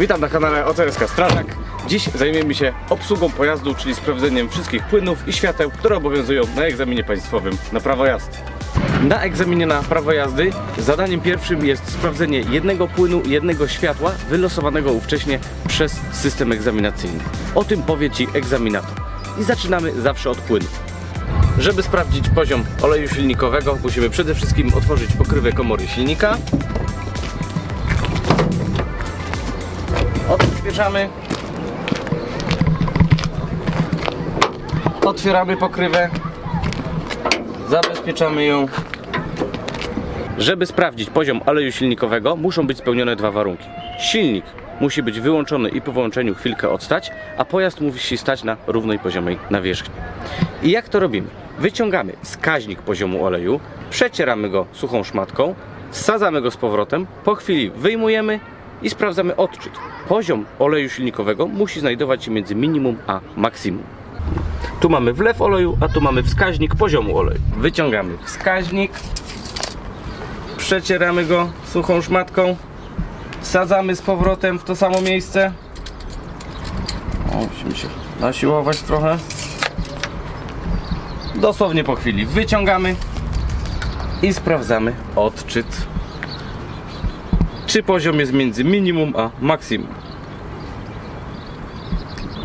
Witam na kanale OCSK Strażak. Dziś zajmiemy się obsługą pojazdu, czyli sprawdzeniem wszystkich płynów i świateł, które obowiązują na egzaminie państwowym na prawo jazdy. Na egzaminie na prawo jazdy zadaniem pierwszym jest sprawdzenie jednego płynu jednego światła wylosowanego ówcześnie przez system egzaminacyjny. O tym powie Ci egzaminator. I zaczynamy zawsze od płynu. Żeby sprawdzić poziom oleju silnikowego, musimy przede wszystkim otworzyć pokrywę komory silnika. Odbierzamy. Otwieramy pokrywę. Zabezpieczamy ją. Żeby sprawdzić poziom oleju silnikowego, muszą być spełnione dwa warunki. Silnik musi być wyłączony i po wyłączeniu chwilkę odstać, a pojazd musi stać na równej poziomej nawierzchni. I jak to robimy? Wyciągamy wskaźnik poziomu oleju, przecieramy go suchą szmatką, wsadzamy go z powrotem, po chwili wyjmujemy i sprawdzamy odczyt. Poziom oleju silnikowego musi znajdować się między minimum a maksimum. Tu mamy wlew oleju, a tu mamy wskaźnik poziomu oleju. Wyciągamy wskaźnik, przecieramy go suchą szmatką, wsadzamy z powrotem w to samo miejsce. O, musimy się nasiłować trochę. Dosłownie po chwili wyciągamy i sprawdzamy odczyt. Czy poziom jest między minimum a maksimum.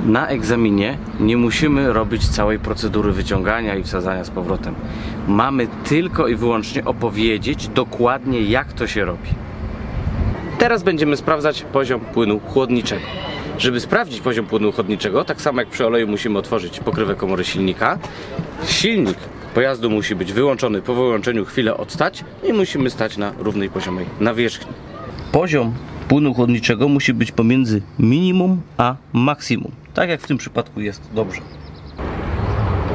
Na egzaminie nie musimy robić całej procedury wyciągania i wsadzania z powrotem. Mamy tylko i wyłącznie opowiedzieć dokładnie jak to się robi. Teraz będziemy sprawdzać poziom płynu chłodniczego. Żeby sprawdzić poziom płynu chłodniczego, tak samo jak przy oleju musimy otworzyć pokrywę komory silnika. Silnik pojazdu musi być wyłączony, po wyłączeniu chwilę odstać i musimy stać na równej poziomej nawierzchni. Poziom płynu chłodniczego musi być pomiędzy minimum a maksimum. Tak jak w tym przypadku jest dobrze.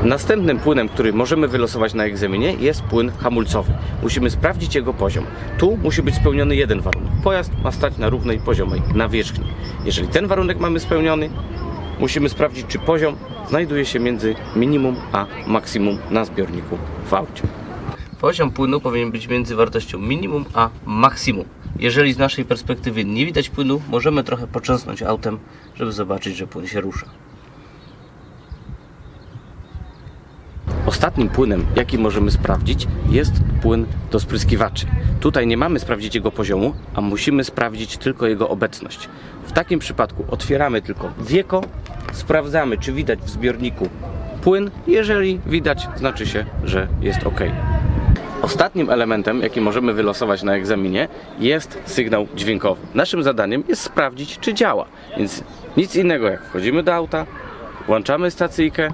Następnym płynem, który możemy wylosować na egzaminie jest płyn hamulcowy. Musimy sprawdzić jego poziom. Tu musi być spełniony jeden warunek. Pojazd ma stać na równej poziomej nawierzchni. Jeżeli ten warunek mamy spełniony, musimy sprawdzić, czy poziom znajduje się między minimum a maksimum na zbiorniku w aucie. Poziom płynu powinien być między wartością minimum a maksimum. Jeżeli z naszej perspektywy nie widać płynu, możemy trochę poczęsnąć autem, żeby zobaczyć, że płyn się rusza. Ostatnim płynem, jaki możemy sprawdzić, jest płyn do spryskiwaczy. Tutaj nie mamy sprawdzić jego poziomu, a musimy sprawdzić tylko jego obecność. W takim przypadku otwieramy tylko wieko, sprawdzamy, czy widać w zbiorniku płyn. Jeżeli widać, znaczy się, że jest ok. Ostatnim elementem, jaki możemy wylosować na egzaminie, jest sygnał dźwiękowy. Naszym zadaniem jest sprawdzić, czy działa. Więc nic innego jak wchodzimy do auta, włączamy stacyjkę,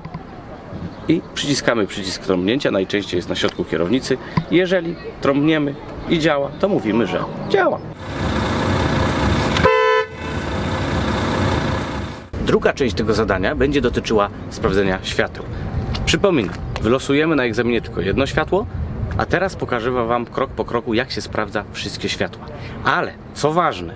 i przyciskamy przycisk trąbnięcia, najczęściej jest na środku kierownicy. Jeżeli trąbniemy i działa, to mówimy, że działa. Druga część tego zadania będzie dotyczyła sprawdzenia świateł. Przypominam, wylosujemy na egzaminie tylko jedno światło, a teraz pokażę Wam krok po kroku, jak się sprawdza wszystkie światła. Ale co ważne,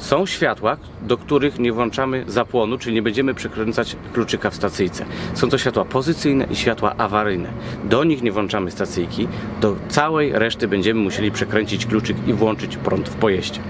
są światła, do których nie włączamy zapłonu, czyli nie będziemy przekręcać kluczyka w stacyjce. Są to światła pozycyjne i światła awaryjne. Do nich nie włączamy stacyjki, do całej reszty będziemy musieli przekręcić kluczyk i włączyć prąd w pojeździe.